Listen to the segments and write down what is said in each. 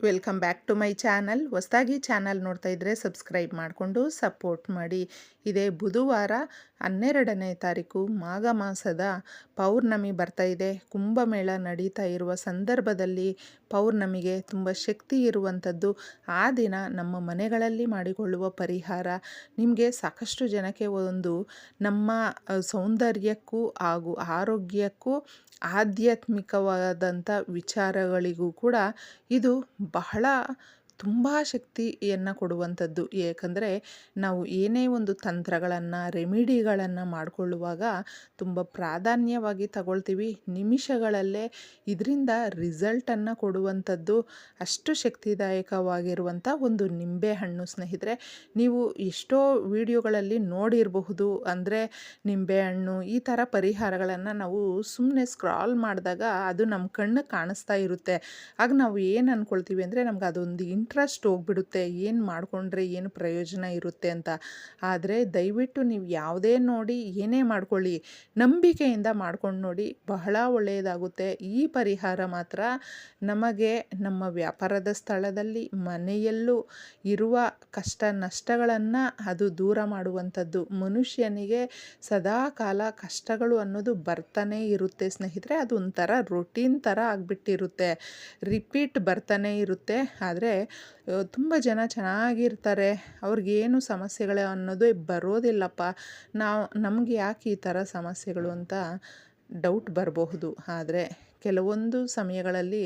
Welcome back to my channel. ಹೊಸದಾಗಿ channel ನೋಡ್ತಾ ಇದ್ದರೆ ಸಬ್ಸ್ಕ್ರೈಬ್ ಮಾಡಿಕೊಂಡು ಸಪೋರ್ಟ್ ಮಾಡಿ. ಇದೇ ಬುಧವಾರ ಹನ್ನೆರಡನೇ ತಾರೀಕು ಮಾಘ ಮಾಸದ ಪೌರ್ಣಮಿ ಬರ್ತಾ ಇದೆ. ಕುಂಭಮೇಳ ನಡೀತಾ ಇರುವ ಸಂದರ್ಭದಲ್ಲಿ ಪೌರ್ಣಮಿಗೆ ತುಂಬ ಶಕ್ತಿ ಇರುವಂಥದ್ದು ಆ ದಿನ ನಮ್ಮ ಮನೆಗಳಲ್ಲಿ ಮಾಡಿಕೊಳ್ಳುವ ಪರಿಹಾರ. ನಿಮಗೆ ಸಾಕಷ್ಟು ಜನಕ್ಕೆ ಒಂದು ನಮ್ಮ ಸೌಂದರ್ಯಕ್ಕೂ ಹಾಗೂ ಆರೋಗ್ಯಕ್ಕೂ ಆಧ್ಯಾತ್ಮಿಕವಾದಂಥ ವಿಚಾರಗಳಿಗೂ ಕೂಡ ಇದು ಬಹಳ ತುಂಬ ಶಕ್ತಿಯನ್ನು ಕೊಡುವಂಥದ್ದು. ಏಕೆಂದರೆ ನಾವು ಏನೇ ಒಂದು ತಂತ್ರಗಳನ್ನು, ರೆಮಿಡಿಗಳನ್ನು ಮಾಡಿಕೊಳ್ಳುವಾಗ ತುಂಬ ಪ್ರಾಧಾನ್ಯವಾಗಿ ತಗೊಳ್ತೀವಿ. ನಿಮಿಷಗಳಲ್ಲೇ ಇದರಿಂದ ರಿಸಲ್ಟನ್ನು ಕೊಡುವಂಥದ್ದು ಅಷ್ಟು ಶಕ್ತಿದಾಯಕವಾಗಿರುವಂಥ ಒಂದು ನಿಂಬೆಹಣ್ಣು ಸ್ನೇಹಿತರೆ. ನೀವು ಎಷ್ಟೋ ವಿಡಿಯೋಗಳಲ್ಲಿ ನೋಡಿರಬಹುದು. ಅಂದರೆ ನಿಂಬೆಹಣ್ಣು ಈ ಥರ ಪರಿಹಾರಗಳನ್ನು ನಾವು ಸುಮ್ಮನೆ ಸ್ಕ್ರಾಲ್ ಮಾಡಿದಾಗ ಅದು ನಮ್ಮ ಕಣ್ಣು ಕಾಣಿಸ್ತಾ ಇರುತ್ತೆ. ಆಗ ನಾವು ಏನು ಅಂದ್ಕೊಳ್ತೀವಿ ಅಂದರೆ ನಮ್ಗೆ ಅದೊಂದು ಇಂಟ್ರೆಸ್ಟ್ ಹೋಗ್ಬಿಡುತ್ತೆ, ಏನು ಮಾಡಿಕೊಂಡ್ರೆ ಏನು ಪ್ರಯೋಜನ ಇರುತ್ತೆ ಅಂತ. ಆದರೆ ದಯವಿಟ್ಟು ನೀವು ಯಾವುದೇ ನೋಡಿ ಏನೇ ಮಾಡ್ಕೊಳ್ಳಿ, ನಂಬಿಕೆಯಿಂದ ಮಾಡ್ಕೊಂಡು ನೋಡಿ ಬಹಳ ಒಳ್ಳೆಯದಾಗುತ್ತೆ. ಈ ಪರಿಹಾರ ಮಾತ್ರ ನಮಗೆ ನಮ್ಮ ವ್ಯಾಪಾರದ ಸ್ಥಳದಲ್ಲಿ, ಮನೆಯಲ್ಲೂ ಇರುವ ಕಷ್ಟ ನಷ್ಟಗಳನ್ನು ಅದು ದೂರ ಮಾಡುವಂಥದ್ದು. ಮನುಷ್ಯನಿಗೆ ಸದಾ ಕಾಲ ಕಷ್ಟಗಳು ಅನ್ನೋದು ಬರ್ತಾನೆ ಇರುತ್ತೆ ಸ್ನೇಹಿತರೆ. ಅದು ಒಂಥರ ರೊಟೀನ್ ಥರ ಆಗಿಬಿಟ್ಟಿರುತ್ತೆ. ರಿಪೀಟ್ ಬರ್ತಾನೆ ಇರುತ್ತೆ. ಆದರೆ ತುಂಬ ಜನ ಚೆನ್ನಾಗಿರ್ತಾರೆ. ಅವ್ರಿಗೇನು ಸಮಸ್ಯೆಗಳೇ ಅನ್ನೋದು ಬರೋದಿಲ್ಲಪ್ಪ. ನಾವು ನಮಗೆ ಯಾಕೆ ಈ ಥರ ಸಮಸ್ಯೆಗಳು ಅಂತ ಡೌಟ್ ಬರಬಹುದು. ಆದರೆ ಕೆಲವೊಂದು ಸಮಯಗಳಲ್ಲಿ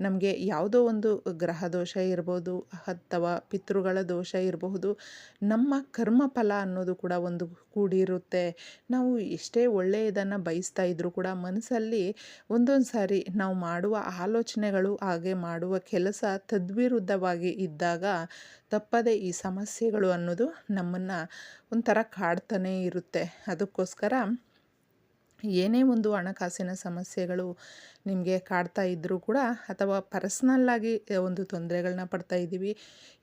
ನಮಗೆ ಯಾವುದೋ ಒಂದು ಗ್ರಹ ದೋಷ ಇರ್ಬೋದು, ಅಥವಾ ಪಿತೃಗಳ ದೋಷ ಇರಬಹುದು, ನಮ್ಮ ಕರ್ಮಫಲ ಅನ್ನೋದು ಕೂಡ ಒಂದು ಕೂಡಿರುತ್ತೆ. ನಾವು ಎಷ್ಟೇ ಒಳ್ಳೆಯದನ್ನು ಬಯಸ್ತಾ ಇದ್ದರೂ ಕೂಡ ಮನಸ್ಸಲ್ಲಿ ಒಂದೊಂದು ಸಾರಿ ನಾವು ಮಾಡುವ ಆಲೋಚನೆಗಳು ಹಾಗೆ ಮಾಡುವ ಕೆಲಸ ತದ್ವಿರುದ್ಧವಾಗಿ ಇದ್ದಾಗ ತಪ್ಪದೆ ಈ ಸಮಸ್ಯೆಗಳು ಅನ್ನೋದು ನಮ್ಮನ್ನು ಒಂಥರ ಕಾಡ್ತಾನೇ ಇರುತ್ತೆ. ಅದಕ್ಕೋಸ್ಕರ ಏನೇ ಒಂದು ಹಣಕಾಸಿನ ಸಮಸ್ಯೆಗಳು ನಿಮಗೆ ಕಾಡ್ತಾ ಇದ್ದರೂ ಕೂಡ ಅಥವಾ ಪರ್ಸ್ನಲ್ಲಾಗಿ ಒಂದು ತೊಂದರೆಗಳನ್ನ ಪಡ್ತಾ ಇದ್ದೀವಿ,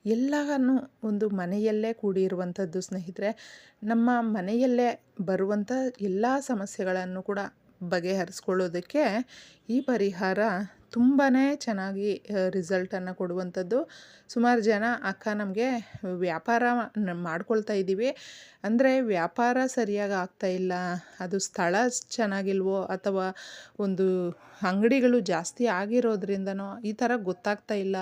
ಎಲ್ಲನೂ ಒಂದು ಮನೆಯಲ್ಲೇ ಕೂಡಿರುವಂಥದ್ದು ಸ್ನೇಹಿತರೆ, ನಮ್ಮ ಮನೆಯಲ್ಲೇ ಬರುವಂಥ ಎಲ್ಲ ಸಮಸ್ಯೆಗಳನ್ನು ಕೂಡ ಬಗೆಹರಿಸ್ಕೊಳ್ಳೋದಕ್ಕೆ ಈ ಪರಿಹಾರ ತುಂಬಾ ಚೆನ್ನಾಗಿ ರಿಸಲ್ಟನ್ನು ಕೊಡುವಂಥದ್ದು. ಸುಮಾರು ಜನ ಅಕ್ಕ ನಮಗೆ ವ್ಯಾಪಾರ ಮಾಡ್ಕೊಳ್ತಾ ಇದ್ದೀವಿ. ಅಂದರೆ ವ್ಯಾಪಾರ ಸರಿಯಾಗಿ ಆಗ್ತಾ ಇಲ್ಲ. ಅದು ಸ್ಥಳ ಚೆನ್ನಾಗಿಲ್ವೋ ಅಥವಾ ಒಂದು ಅಂಗಡಿಗಳು ಜಾಸ್ತಿ ಆಗಿರೋದ್ರಿಂದನೋ ಈ ಥರ ಗೊತ್ತಾಗ್ತಾ ಇಲ್ಲ.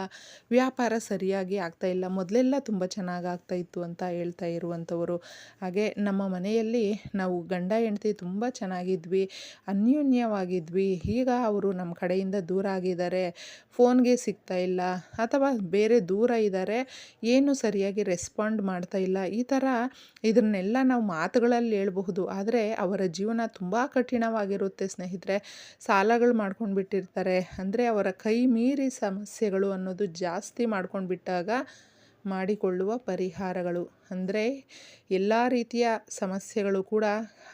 ವ್ಯಾಪಾರ ಸರಿಯಾಗಿ ಆಗ್ತಾ ಇಲ್ಲ. ಮೊದಲೆಲ್ಲ ತುಂಬ ಚೆನ್ನಾಗಿ ಆಗ್ತಾಯಿತ್ತು ಅಂತ ಹೇಳ್ತಾ ಇರುವಂಥವರು. ಹಾಗೆ ನಮ್ಮ ಮನೆಯಲ್ಲಿ ನಾವು ಗಂಡ, ಹೆಂಡತಿ ತುಂಬ ಚೆನ್ನಾಗಿದ್ವಿ. ಅನ್ಯೋನ್ಯವಾಗಿದ್ವಿ. ಈಗ ಅವರು ನಮ್ಮ ಕಡೆಯಿಂದ ದೂರ ಆಗಿದ್ದಾರೆ. ಫೋನ್ಗೆ ಸಿಗ್ತಾ ಇಲ್ಲ. ಅಥವಾ ಬೇರೆ ದೂರ ಇದ್ದಾರೆ ಏನು ಸರಿಯಾಗಿ ರೆಸ್ಪಾಂಡ್ ಮಾಡ್ತಾ ಇಲ್ಲ, ಈ ಥರ ಇದನ್ನೆಲ್ಲ ನಾವು ಮಾತುಗಳಲ್ಲಿ ಹೇಳ್ಬಹುದು. ಆದರೆ ಅವರ ಜೀವನ ತುಂಬ ಕಠಿಣವಾಗಿರುತ್ತೆ ಸ್ನೇಹಿತರೆ. ಸಾಲಗಳು ಮಾಡ್ಕೊಂಡು ಬಿಟ್ಟಿರ್ತಾರೆ. ಅಂದರೆ ಅವರ ಕೈ ಮೀರಿ ಸಮಸ್ಯೆಗಳು ಅನ್ನೋದು ಜಾಸ್ತಿ ಮಾಡ್ಕೊಂಡು ಬಿಟ್ಟಾಗ ಮಾಡಿಕೊಳ್ಳುವ ಪರಿಹಾರಗಳು. ಅಂದರೆ ಎಲ್ಲ ರೀತಿಯ ಸಮಸ್ಯೆಗಳು ಕೂಡ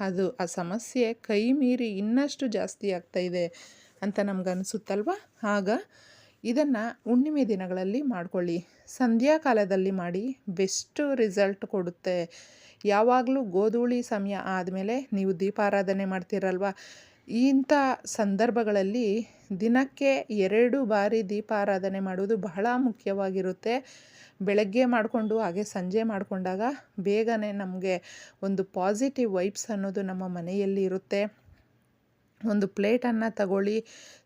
ಅದು, ಆ ಸಮಸ್ಯೆ ಕೈ ಮೀರಿ ಇನ್ನಷ್ಟು ಜಾಸ್ತಿ ಆಗ್ತಾಯಿದೆ ಅಂತ ನಮ್ಗೆ ಅನಿಸುತ್ತಲ್ವ ಆಗ ಇದನ್ನು ಹುಣ್ಣಿಮೆ ದಿನಗಳಲ್ಲಿ ಮಾಡಿಕೊಳ್ಳಿ. ಸಂಧ್ಯಾಕಾಲದಲ್ಲಿ ಮಾಡಿ ಬೆಸ್ಟ್ ರಿಸಲ್ಟ್ ಕೊಡುತ್ತೆ. ಯಾವಾಗಲೂ ಗೋಧೂಳಿ ಸಮಯ ಆದಮೇಲೆ ನೀವು ದೀಪಾರಾಧನೆ ಮಾಡ್ತೀರಲ್ವ? ಇಂಥ ಸಂದರ್ಭಗಳಲ್ಲಿ ದಿನಕ್ಕೆ ಎರಡು ಬಾರಿ ದೀಪಾರಾಧನೆ ಮಾಡೋದು ಬಹಳ ಮುಖ್ಯವಾಗಿರುತ್ತೆ. ಬೆಳಗ್ಗೆ ಮಾಡಿಕೊಂಡು ಹಾಗೆ ಸಂಜೆ ಮಾಡಿಕೊಂಡಾಗ ಬೇಗನೆ ನಮಗೆ ಒಂದು ಪಾಸಿಟಿವ್ ವೈಬ್ಸ್ ಅನ್ನೋದು ನಮ್ಮ ಮನೆಯಲ್ಲಿ ಇರುತ್ತೆ. ಒಂದು ಪ್ಲೇಟನ್ನು ತಗೊಳ್ಳಿ,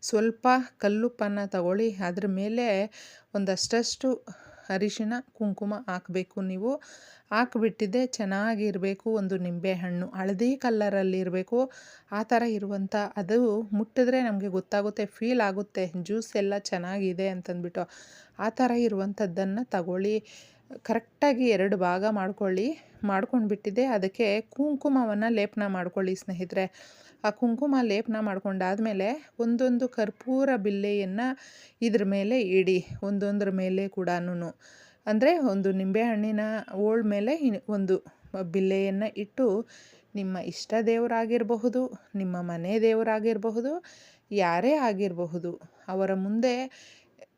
ಸ್ವಲ್ಪ ಕಲ್ಲುಪ್ಪನ್ನು ತಗೊಳ್ಳಿ, ಅದ್ರ ಮೇಲೆ ಒಂದಷ್ಟಷ್ಟು ಅರಿಶಿನ ಕುಂಕುಮ ಹಾಕಬೇಕು ನೀವು. ಹಾಕ್ಬಿಟ್ಟಿದ್ದೆ, ಚೆನ್ನಾಗಿರಬೇಕು ಒಂದು ನಿಂಬೆಹಣ್ಣು. ಹಳದಿ ಕಲ್ಲರಲ್ಲಿರಬೇಕು ಆ ಥರ ಇರುವಂಥ ಅದು ಮುಟ್ಟಿದ್ರೆ ನಮಗೆ ಗೊತ್ತಾಗುತ್ತೆ ಫೀಲ್ ಆಗುತ್ತೆ ಜ್ಯೂಸ್ ಎಲ್ಲ ಚೆನ್ನಾಗಿದೆ ಅಂತಂದ್ಬಿಟ್ಟು. ಆ ಥರ ಇರುವಂಥದ್ದನ್ನು ತಗೊಳ್ಳಿ. ಕರೆಕ್ಟಾಗಿ ಎರಡು ಭಾಗ ಮಾಡ್ಕೊಳ್ಳಿ. ಮಾಡ್ಕೊಂಡು ಬಿಟ್ಟಿದ್ದೆ ಅದಕ್ಕೆ ಕುಂಕುಮವನ್ನು ಲೇಪನ ಮಾಡ್ಕೊಳ್ಳಿ ಸ್ನೇಹಿತರೆ. ಆ ಕುಂಕುಮ ಲೇಪನ ಮಾಡ್ಕೊಂಡಾದಮೇಲೆ ಒಂದೊಂದು ಕರ್ಪೂರ ಬಿಲ್ಲೆಯನ್ನು ಇದ್ರ ಮೇಲೆ ಇಡಿ, ಒಂದೊಂದ್ರ ಮೇಲೆ ಕೂಡ ಅಂದರೆ ಒಂದು ನಿಂಬೆಹಣ್ಣಿನ ಓಳ್ ಮೇಲೆ ಒಂದು ಬಿಲ್ಲೆಯನ್ನು ಇಟ್ಟು ನಿಮ್ಮ ಇಷ್ಟ ದೇವರಾಗಿರಬಹುದು, ನಿಮ್ಮ ಮನೆ ದೇವರಾಗಿರಬಹುದು, ಯಾರೇ ಆಗಿರಬಹುದು, ಅವರ ಮುಂದೆ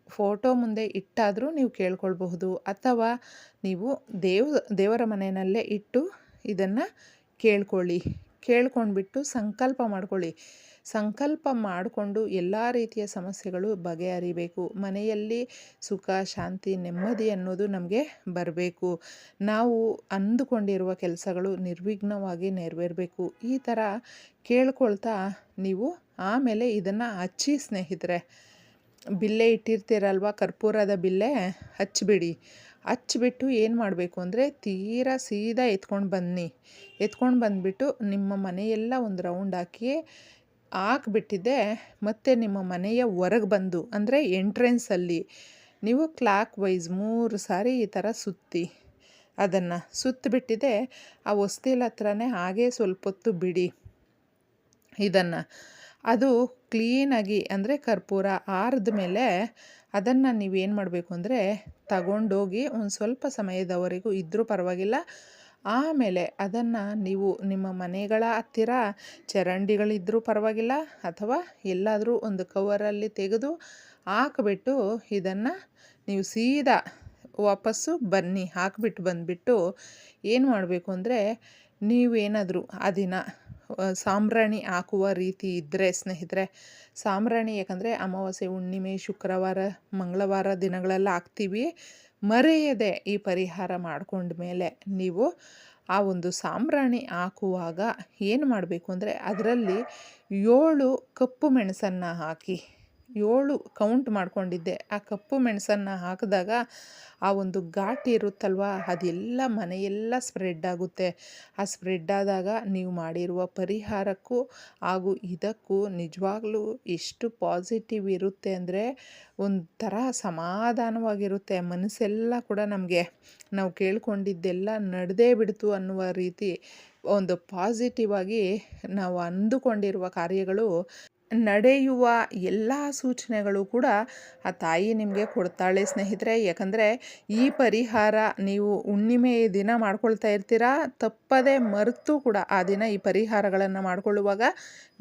ಫೋಟೋ ಮುಂದೆ ಇಟ್ಟಾದರೂ ನೀವು ಕೇಳ್ಕೊಳ್ಬಹುದು. ಅಥವಾ ನೀವು ದೇವ, ದೇವರ ಮನೆಯಲ್ಲೇ ಇಟ್ಟು ಇದನ್ನು ಕೇಳ್ಕೊಳ್ಳಿ. ಕೇಳ್ಕೊಂಡ್ಬಿಟ್ಟು ಸಂಕಲ್ಪ ಮಾಡ್ಕೊಳ್ಳಿ. ಸಂಕಲ್ಪ ಮಾಡಿಕೊಂಡು ಎಲ್ಲ ರೀತಿಯ ಸಮಸ್ಯೆಗಳು ಬಗೆಹರಿಬೇಕು. ಮನೆಯಲ್ಲಿ ಸುಖ, ಶಾಂತಿ, ನೆಮ್ಮದಿ ಅನ್ನೋದು ನಮಗೆ ಬರಬೇಕು. ನಾವು ಅಂದುಕೊಂಡಿರುವ ಕೆಲಸಗಳು ನಿರ್ವಿಘ್ನವಾಗಿ ನೆರವೇರಬೇಕು. ಈ ಥರ ಕೇಳ್ಕೊಳ್ತಾ ನೀವು ಆಮೇಲೆ ಇದನ್ನು ಹಚ್ಚಿ ಸ್ನೇಹಿತರೆ, ಬಿಲ್ಲೆ ಇಟ್ಟಿರ್ತೀರಲ್ವ, ಕರ್ಪೂರದ ಬಿಲ್ಲೆ ಹಚ್ಚಿಬಿಡಿ ಹಚ್ಬಿಟ್ಟು ಏನು ಮಾಡಬೇಕು ಅಂದರೆ ತೀರಾ ಸೀದಾ ಎತ್ಕೊಂಡು ಬನ್ನಿ. ಎತ್ಕೊಂಡು ಬಂದುಬಿಟ್ಟು ನಿಮ್ಮ ಮನೆಯೆಲ್ಲ ಒಂದು ರೌಂಡ್ ಹಾಕಿ ಹಾಕ್ಬಿಟ್ಟಿದ್ದೆ. ಮತ್ತು ನಿಮ್ಮ ಮನೆಯ ಹೊರಗೆ ಬಂದು, ಅಂದರೆ ಎಂಟ್ರೆನ್ಸಲ್ಲಿ ನೀವು ಕ್ಲಾಕ್ ವೈಸ್ ಮೂರು ಸಾರಿ ಈ ಥರ ಸುತ್ತಿ. ಅದನ್ನು ಸುತ್ತಿಬಿಟ್ಟಿದೆ ಆ ವಸ್ತಿಲ ಹತ್ರನೇ ಹಾಗೇ ಸ್ವಲ್ಪ ಹೊತ್ತು ಬಿಡಿ. ಇದನ್ನು. ಅದು ಕ್ಲೀನಾಗಿ ಅಂದರೆ ಕರ್ಪೂರ ಆರಿದ ಮೇಲೆ ಅದನ್ನು ನೀವೇನು ಮಾಡಬೇಕು ಅಂದರೆ ತಗೊಂಡೋಗಿ ಒಂದು ಸ್ವಲ್ಪ ಸಮಯದವರೆಗೂ ಇದ್ದರೂ ಪರವಾಗಿಲ್ಲ. ಆಮೇಲೆ ಅದನ್ನು ನೀವು ನಿಮ್ಮ ಮನೆಗಳ ಹತ್ತಿರ ಚರಂಡಿಗಳಿದ್ದರೂ ಪರವಾಗಿಲ್ಲ ಅಥವಾ ಎಲ್ಲಾದರೂ ಒಂದು ಕವರಲ್ಲಿ ತೆಗೆದು ಹಾಕಿಬಿಟ್ಟು ಇದನ್ನು ನೀವು ಸೀದಾ ವಾಪಸ್ಸು ಬನ್ನಿ, ಹಾಕಿಬಿಟ್ಟು ಬಂದುಬಿಟ್ಟು ಏನು ಮಾಡಬೇಕು ಅಂದರೆ ನೀವೇನಾದರೂ ಆ ದಿನ ಸಾಂಬ್ರಾಣಿ ಹಾಕುವ ರೀತಿ ಇದ್ದರೆ ಸ್ನೇಹಿತರೆ, ಸಾಂಬ್ರಾಣಿ ಯಾಕಂದರೆ ಅಮಾವಾಸ್ಯೆ, ಹುಣ್ಣಿಮೆ, ಶುಕ್ರವಾರ, ಮಂಗಳವಾರ ದಿನಗಳೆಲ್ಲ ಹಾಕ್ತೀವಿ. ಮರೆಯದೆ ಈ ಪರಿಹಾರ ಮಾಡ್ಕೊಂಡ ಮೇಲೆ ನೀವು ಆ ಒಂದು ಸಾಂಬ್ರಾಣಿ ಹಾಕುವಾಗ ಏನು ಮಾಡಬೇಕು ಅಂದರೆ, ಅದರಲ್ಲಿ ಏಳು ಕಪ್ಪು ಮೆಣಸನ್ನು ಹಾಕಿ ಏಳು ಕೌಂಟ್ ಮಾಡ್ಕೊಂಡಿದ್ದೆ. ಆ ಕಪ್ಪು ಮೆಣಸನ್ನು ಹಾಕಿದಾಗ ಆ ಒಂದು ಘಾಟಿ ಇರುತ್ತಲ್ವ, ಅದೆಲ್ಲ ಮನೆಯೆಲ್ಲ ಸ್ಪ್ರೆಡ್ ಆಗುತ್ತೆ. ಆ ಸ್ಪ್ರೆಡ್ ಆದಾಗ ನೀವು ಮಾಡಿರುವ ಪರಿಹಾರಕ್ಕೂ ಹಾಗೂ ಇದಕ್ಕೂ ನಿಜವಾಗ್ಲೂ ಎಷ್ಟು ಪಾಸಿಟಿವ್ ಇರುತ್ತೆ ಅಂದರೆ ಒಂಥರ ಸಮಾಧಾನವಾಗಿರುತ್ತೆ. ಮನಸ್ಸೆಲ್ಲ ಕೂಡ ನಮಗೆ ನಾವು ಕೇಳ್ಕೊಂಡಿದ್ದೆಲ್ಲ ನಡೆದೇ ಬಿಡ್ತು ಅನ್ನುವ ರೀತಿ ಒಂದು ಪಾಸಿಟಿವ್ ಆಗಿ ನಾವು ಅಂದುಕೊಂಡಿರುವ ಕಾರ್ಯಗಳು ನಡೆಯುವ ಎಲ್ಲ ಸೂಚನೆಗಳು ಕೂಡ ಆ ತಾಯಿ ನಿಮಗೆ ಕೊಡ್ತಾಳೆ ಸ್ನೇಹಿತರೆ. ಯಾಕಂದರೆ ಈ ಪರಿಹಾರ ನೀವು ಹುಣ್ಣಿಮೆ ದಿನ ಮಾಡ್ಕೊಳ್ತಾ ಇರ್ತೀರಾ? ತಪ್ಪದೆ ಮರೆತು ಕೂಡ ಆ ದಿನ ಈ ಪರಿಹಾರಗಳನ್ನು ಮಾಡ್ಕೊಳ್ಳುವಾಗ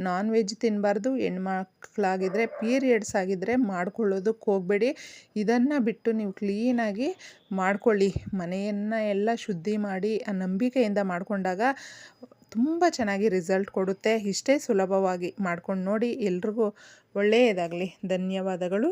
ನಾನ್ ವೆಜ್ ತಿನ್ನಬಾರ್ದು ಹೆಣ್ಮಕ್ಳಾಗಿದ್ದರೆ ಪೀರಿಯಡ್ಸ್ ಆಗಿದ್ದರೆ ಮಾಡ್ಕೊಳ್ಳೋದಕ್ಕೆ ಹೋಗಬೇಡಿ. ಇದನ್ನು ಬಿಟ್ಟು ನೀವು ಕ್ಲೀನಾಗಿ ಮಾಡ್ಕೊಳ್ಳಿ. ಮನೆಯನ್ನು ಎಲ್ಲ ಶುದ್ಧಿ ಮಾಡಿ ಆ ನಂಬಿಕೆಯಿಂದ ಮಾಡಿಕೊಂಡಾಗ ತುಂಬ ಚೆನ್ನಾಗಿ ರಿಸಲ್ಟ್ ಕೊಡುತ್ತೆ. ಇಷ್ಟೇ ಸುಲಭವಾಗಿ ಮಾಡ್ಕೊಂಡು ನೋಡಿ ಎಲ್ರಿಗೂ ಒಳ್ಳೆಯದಾಗಲಿ. ಧನ್ಯವಾದಗಳು.